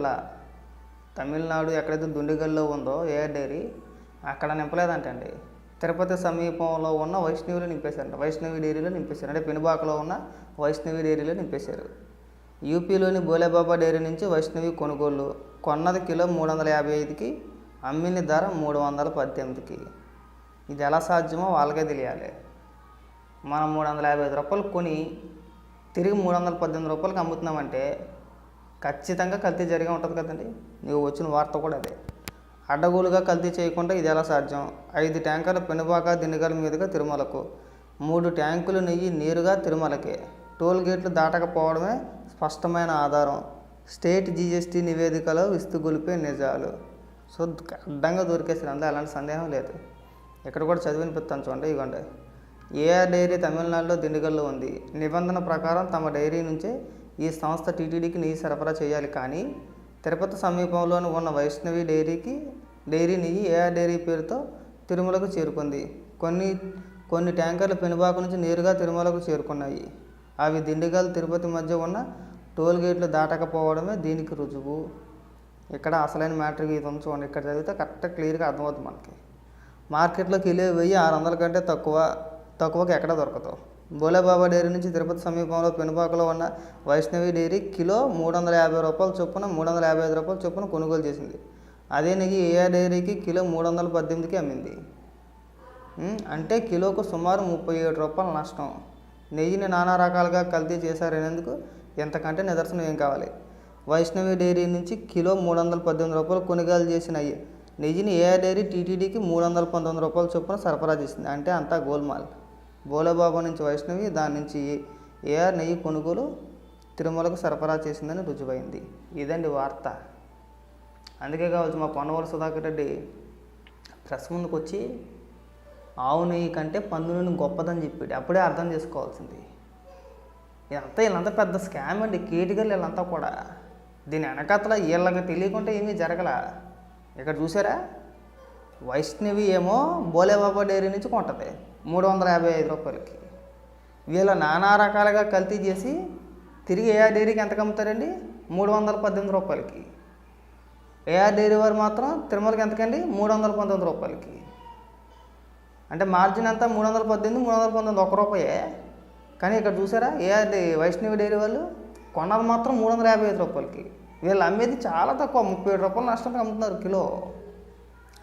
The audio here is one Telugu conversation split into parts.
నింపలా తమిళనాడు ఎక్కడైతే దుండిగల్లో ఉందో ఏఆర్ డైరీ అక్కడ నింపలేదంటండి. తిరుపతి సమీపంలో ఉన్న వైష్ణవిలో నింపేశారంట. వైష్ణవి డైరీలో నింపేశారు. అంటే పెనుబాకలో ఉన్న వైష్ణవి డైరీలో నింపేశారు. యూపీలోని బోలేబాబా డైరీ నుంచి వైష్ణవి కొనుగోలు కొన్నది కిలో మూడు వందల యాభై ఐదుకి అమ్మిన ధర మూడు వందల పద్దెనిమిదికి. ఇది ఎలా సాధ్యమో వాళ్ళకే తెలియాలి. మనం మూడు వందల యాభై ఐదు రూపాయలు కొని తిరిగి మూడు వందల పద్దెనిమిది రూపాయలకి అమ్ముతున్నామంటే ఖచ్చితంగా కల్తీ జరిగే ఉంటుంది కదండి. నీవు వచ్చిన వార్త కూడా అదే. అడ్డగోలుగా కల్తీ చేయకుండా ఇది ఎలా సాధ్యం? ఐదు ట్యాంకర్ల పెనుబాక దిండుగల మీదుగా తిరుమలకు మూడు ట్యాంకులు నెయ్యి నేరుగా తిరుమలకే. టోల్ గేట్లు దాటకపోవడమే స్పష్టమైన ఆధారం. స్టేట్ జీఎస్టీ నివేదికలో విస్తుగొలిపే నిజాలు. సో అడ్డంగా దొరికేసారు అందులో అలాంటి సందేహం లేదు. ఇక్కడ కూడా చదివినిపిస్తాను చూడండి ఇవ్వండి. ఏఆర్ డైరీ తమిళనాడులో దిండుగల్లో ఉంది. నిబంధన ప్రకారం తమ డైరీ నుంచే ఈ సంస్థ టీటీడీకి నెయ్యి సరఫరా చేయాలి కానీ తిరుపతి సమీపంలోని ఉన్న వైష్ణవి డైరీకి డైరీ నెయ్యి ఏఆర్ డైరీ పేరుతో తిరుమలకు చేరుకుంది. కొన్ని కొన్ని ట్యాంకర్లు పెనుబాకు నుంచి నేరుగా తిరుమలకు చేరుకున్నాయి. అవి దిండిగల్ తిరుపతి మధ్య ఉన్న టోల్ గేట్లు దాటకపోవడమే దీనికి రుజువు. ఇక్కడ అసలైన మ్యాటర్ ఇది ఉంది చూడండి. ఇక్కడ చదివితే కరెక్ట్ క్లియర్గా అర్థమవుతుంది మనకి. మార్కెట్లోకి వెళ్ళే వెయ్యి ఆరు వందల కంటే తక్కువ తక్కువకి ఎక్కడ దొరకదు. బోలేబాబా డైరీ నుంచి తిరుపతి సమీపంలో పెనుపాకలో ఉన్న వైష్ణవి డైరీ కిలో మూడు వందల యాభై రూపాయల చొప్పున మూడు వందల యాభై ఐదు రూపాయల చొప్పున కొనుగోలు చేసింది. అదే నెయ్యి ఏఆర్ డైరీకి కిలో మూడు వందల పద్దెనిమిదికి అమ్మింది? అంటే కిలోకు సుమారు ముప్పై ఏడు రూపాయల నష్టం. నెయ్యిని నానా రకాలుగా కల్తీ చేశారనేందుకు ఎంతకంటే నిదర్శనం ఏం కావాలి? వైష్ణవి డైరీ నుంచి కిలో మూడు వందల పద్దెనిమిది రూపాయలు కొనుగోలు చేసిన నెయ్యిని ఏఆర్ డైరీ టీటీడీకి మూడు వందల పంతొమ్మిది రూపాయల చొప్పున సరఫరా చేసింది? అంటే అంతా గోల్మాల్. బోలేబాబా నుంచి వైష్ణవి దాని నుంచి ఏఆర్ నెయ్యి కొనుగోలు తిరుమలకు సరఫరా చేసిందని రుజువైంది. ఇదండి వార్త. అందుకే కావచ్చు మా పొన్నవల సుధాకర్ రెడ్డి ప్రెస్ ముందుకు వచ్చి ఆవు నెయ్యి కంటే పందు నూనె గొప్పదని చెప్పాడు. అప్పుడే అర్థం చేసుకోవాల్సింది. ఇదంతా వీళ్ళంతా పెద్ద స్కామ్ అండి. కేటికల్ వీళ్ళంతా కూడా. దీని వెనకతల వీళ్ళకి తెలియకుండా ఏమీ జరగల. ఇక్కడ చూసారా? వైష్ణవి ఏమో బోలేబాబా డైరీ నుంచి కొంటది. మూడు వందల యాభై ఐదు రూపాయలకి. వీళ్ళ నానా రకాలుగా కల్తీ చేసి తిరిగి ఏఆర్ డైరీకి ఎంతకు అమ్ముతారండి? మూడు వందల పద్దెనిమిది రూపాయలకి. ఏఆర్ డైరీ వారు మాత్రం తిరుమలకి ఎంతకండి? మూడు వందల పంతొమ్మిది రూపాయలకి. అంటే మార్జిన్ అంతా మూడు వందల పద్దెనిమిది మూడు వందల పంతొమ్మిది ఒక రూపాయే. కానీ ఇక్కడ చూసారా? ఏఆర్ వైష్ణవి డైరీ వాళ్ళు కొన్నది మాత్రం మూడు వందల యాభై ఐదు రూపాయలకి. వీళ్ళు అమ్మేది చాలా తక్కువ ముప్పై ఏడు రూపాయలు నష్టంతో అమ్ముతున్నారు కిలో.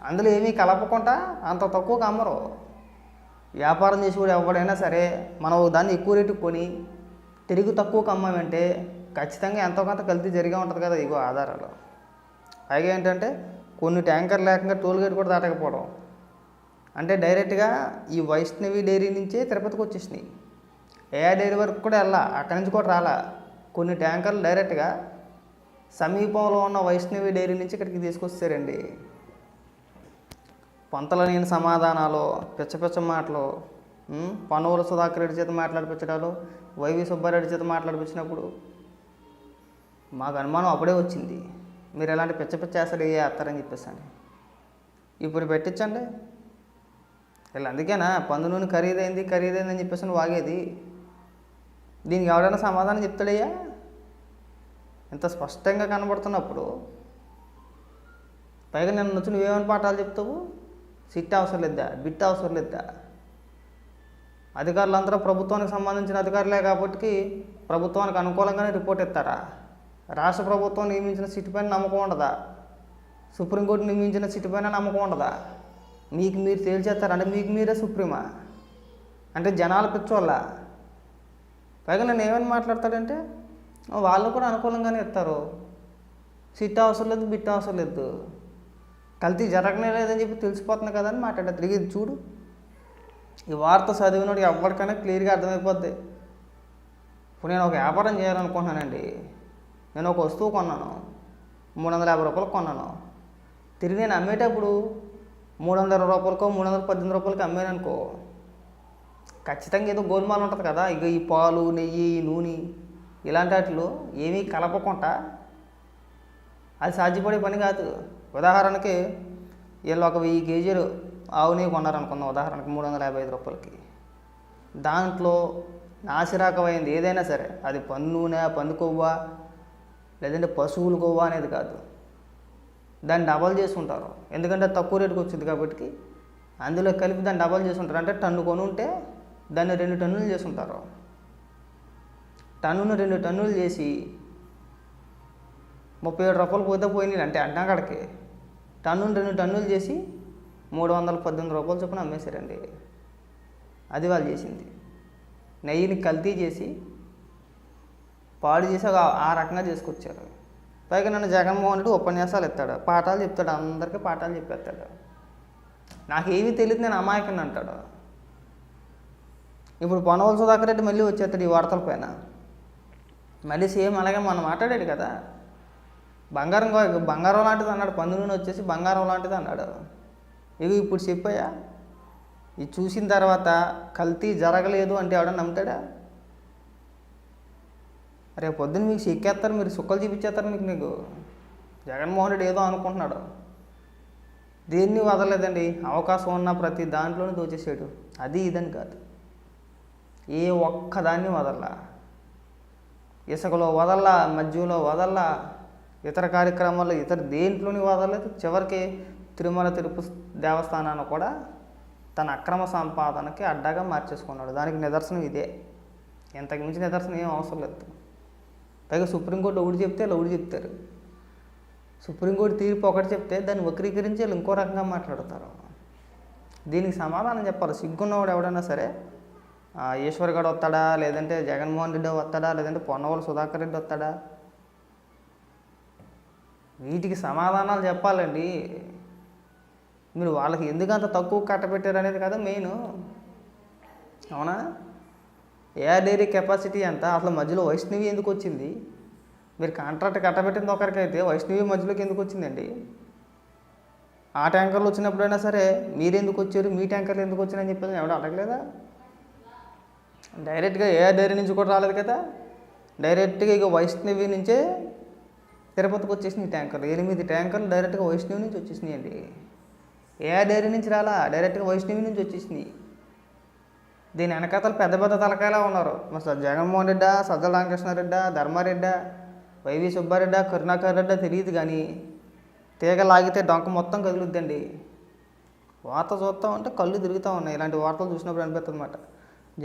అందులో ఏమీ కలపకుండా అంత తక్కువగా అమ్మరు. వ్యాపారం చేసి కూడా ఎవడైనా సరే మనం దాన్ని ఎక్కువ రేటుకు కొని తిరిగి తక్కువ అమ్మామంటే ఖచ్చితంగా ఎంతో కొంత కల్తీ జరిగే ఉంటుంది కదా ఇగో ఆధారాలు. పైగా ఏంటంటే కొన్ని ట్యాంకర్ లేకుండా టోల్ గేట్ కూడా దాటకపోవడం. అంటే డైరెక్ట్గా ఈ వైష్ణవి డైరీ నుంచే తిరుపతికి వచ్చేసినాయి. ఏఆర్ డైరీ వరకు కూడా వెళ్ళా అక్కడి నుంచి కూడా రాలా. కొన్ని ట్యాంకర్లు డైరెక్ట్గా సమీపంలో ఉన్న వైష్ణవి డైరీ నుంచి ఇక్కడికి తీసుకొచ్చారండి పంతల నేను సమాధానాలు పిచ్చపిచ్చ మాటలు పనువుల సుధాకర్ రెడ్డి చేత మాట్లాడిపించడాలు వైవి సుబ్బారెడ్డి చేత మాట్లాడిపించినప్పుడు మాకు అనుమానం అప్పుడే వచ్చింది. మీరు ఎలాంటి పిచ్చ పిచ్చ అసలు వేస్తారని చెప్పేసాను. ఇప్పుడు పెట్టించండి. ఇలా అందుకేనా పందు నూనె ఖరీదైంది ఖరీదైంది అని చెప్పేసి వాగేది. దీనికి ఎవడైనా సమాధానం చెప్తాడయ్యా? ఇంత స్పష్టంగా కనబడుతున్నప్పుడు పైగా నేను వచ్చి నువ్వేమైనా పాఠాలు చెప్తావు? సిట్ అవసరం లేదా? బిట్ అవసరం లేదా? అధికారులందరూ ప్రభుత్వానికి సంబంధించిన అధికారులే కాబట్టి ప్రభుత్వానికి అనుకూలంగానే రిపోర్ట్ ఇస్తారా? రాష్ట్ర ప్రభుత్వం నియమించిన సిట్ పైన నమ్మకం ఉండదా? సుప్రీంకోర్టు నియమించిన సిట్ పైన నమ్మకం ఉండదా? మీకు మీరు తేల్చేస్తారు అంటే మీకు మీరే సుప్రీమా? అంటే జనాలు పిచ్చోళ్ళ? పైగా నేను ఏమని మాట్లాడతాడంటే వాళ్ళు కూడా అనుకూలంగానే ఇస్తారు. సిట్ అవసరం లేదు బిట్ అవసరం లేదు. కల్తీ జరగనే లేదని చెప్పి తెలిసిపోతుంది కదా మాట్లాడ తిరిగి చూడు. ఈ వార్త చదివినోడు ఎవరికైనా క్లియర్గా అర్థమైపోద్ది. ఇప్పుడు నేను ఒక వ్యాపారం చేయాలనుకుంటున్నానండి. నేను ఒక వస్తువు కొన్నాను. మూడు వందల యాభై రూపాయలకు కొన్నాను. తిరిగి నేను అమ్మేటప్పుడు మూడు వందల రూపాయలకో మూడు వందల పద్దెనిమిది రూపాయలకి అమ్మాను అనుకో ఖచ్చితంగా ఏదో గోల్మాల్ ఉంటుంది కదా. ఇక ఈ పాలు నెయ్యి నూనె ఇలాంటి వాటిలో ఏమీ కలపకుండా అది సాధ్యపడే పని కాదు. ఉదాహరణకి వీళ్ళు ఒక వెయ్యి కేజీలు ఆవు నెయ్యి కొన్నారనుకుందాం ఉదాహరణకి మూడు వందల యాభై ఐదు రూపాయలకి. దాంట్లో నాసిరకమైంది ఏదైనా సరే అది పన్నునే నూనె పంది లేదంటే పశువులు కొవ్వా అనేది కాదు. దాన్ని డబల్ చేసుకుంటారు. ఎందుకంటే తక్కువ రేటుకి వచ్చింది కాబట్టి అందులో కలిపి దాన్ని డబల్ చేసుకుంటారు. అంటే టన్ను కొని ఉంటే దాన్ని రెండు టన్నులు చేసుకుంటారు. టన్నును రెండు టన్నులు చేసి ముప్పై ఏడు రూపాయలు పోతే పోయినాయి అంటే అడ్డాకడికి టన్నులు రెండు టన్నులు చేసి మూడు వందల పద్దెనిమిది రూపాయలు చొప్పున అమ్మేశారండి. అది వాళ్ళు చేసింది. నెయ్యిని కల్తీ చేసి పాడు చేసి ఒక ఆ రకంగా చేసుకొచ్చారు. పైగా నన్ను జగన్మోహన్ రెడ్డి ఉపన్యాసాలు ఇస్తాడు పాఠాలు చెప్తాడు. అందరికీ పాఠాలు చెప్పేస్తాడు. నాకేమీ తెలియదు నేను అమాయకుని అంటాడు. ఇప్పుడు పొనవల సుధాకర్ రెడ్డి మళ్ళీ వచ్చేస్తాడు ఈ వార్తల పైన. మళ్ళీ సేమ్ అలాగే మనం మాట్లాడాడు కదా. బంగారం బంగారం లాంటిది అన్నాడు పందు నూనె వచ్చేసి బంగారం లాంటిది అన్నాడు. ఇవి ఇప్పుడు చెప్పాయా ఇది చూసిన తర్వాత కల్తీ జరగలేదు అంటే ఎవడని నమ్ముతాడా? రేపు పొద్దున్న మీకు చెక్కేస్తారు మీరు సుక్కలు చూపించేస్తారు మీకు మీకు జగన్మోహన్ రెడ్డి ఏదో అనుకుంటున్నాడు. దేన్ని వదలలేదండి అవకాశం ఉన్న ప్రతి దాంట్లోనే దోచేసాడు. అది ఇదని కాదు. ఏ ఒక్కదాన్ని వదల్లా. ఇసుకలో వదల్లా మధ్యలో వదల్లా. ఇతర కార్యక్రమాల్లో ఇతర దేంట్లోని వదలలేదు చివరికి తిరుమల తిరుపతి దేవస్థానాన్ని కూడా తన అక్రమ సంపాదనకి అడ్డాగా మార్చేసుకున్నాడు. దానికి నిదర్శనం ఇదే. ఇంతకు మించి నిదర్శనం ఏం అవసరం లేదు. పైగా సుప్రీంకోర్టు ఒకటి చెప్తే వాళ్ళు ఒకటి చెప్తారు. సుప్రీంకోర్టు తీర్పు ఒకటి చెప్తే దాన్ని వక్రీకరించి వాళ్ళు ఇంకో రకంగా మాట్లాడతారు. దీనికి సమాధానం చెప్పాలి. సిగ్గున్నవాడు ఎవడైనా సరే ఆ, ఈశ్వర్ గడు వస్తాడా? లేదంటే జగన్మోహన్ రెడ్డి వస్తాడా? లేదంటే పొన్నవాళ్ళు సుధాకర్ రెడ్డి వస్తాడా? వీటికి సమాధానాలు చెప్పాలండి. మీరు వాళ్ళకి ఎందుకు అంత తక్కువ కట్టబెట్టారు అనేది కదా మెయిన్. అవునా? ఏఆర్ డైరీ కెపాసిటీ ఎంత? అసలు మధ్యలో వైష్ణవి ఎందుకు వచ్చింది? మీరు కాంట్రాక్ట్ కట్టబెట్టింది ఒకరికైతే వైష్ణవి మధ్యలోకి ఎందుకు వచ్చిందండి? ఆ ట్యాంకర్లు వచ్చినప్పుడైనా సరే మీరెందుకు వచ్చారు? మీ ట్యాంకర్లు ఎందుకు వచ్చారని చెప్పేసి ఎవడు అడగలేదా? డైరెక్ట్గా ఏఆర్ డైరీ నుంచి కూడా రాలేదు కదా? డైరెక్ట్గా ఇక వైష్ణవి నుంచే తిరుపతికి వచ్చేసినాయి ట్యాంకర్లు. ఎనిమిది ట్యాంకర్లు డైరెక్ట్గా వైష్ణవి నుంచి వచ్చేసినాయి అండి ఏఆర్ డైరీ నుంచి రాలా? డైరెక్ట్గా వైష్ణవి నుంచి వచ్చేసినాయి. దీని వెనకాతలు పెద్ద పెద్ద తలకాయలా ఉన్నారు. అసలు జగన్మోహన్ రెడ్డా సజ్జల రామకృష్ణారెడ్డా ధర్మారెడ్డా వైవి సుబ్బారెడ్డా కరుణాకర్ రెడ్డా తెలియదు కానీ తీగ లాగితే డొంక మొత్తం కదులుద్దండి. వార్త చూస్తూ ఉంటే కళ్ళు తిరుగుతూ ఉన్నాయి. ఇలాంటి వార్తలు చూసినప్పుడు అనిపిస్తుంది అన్నమాట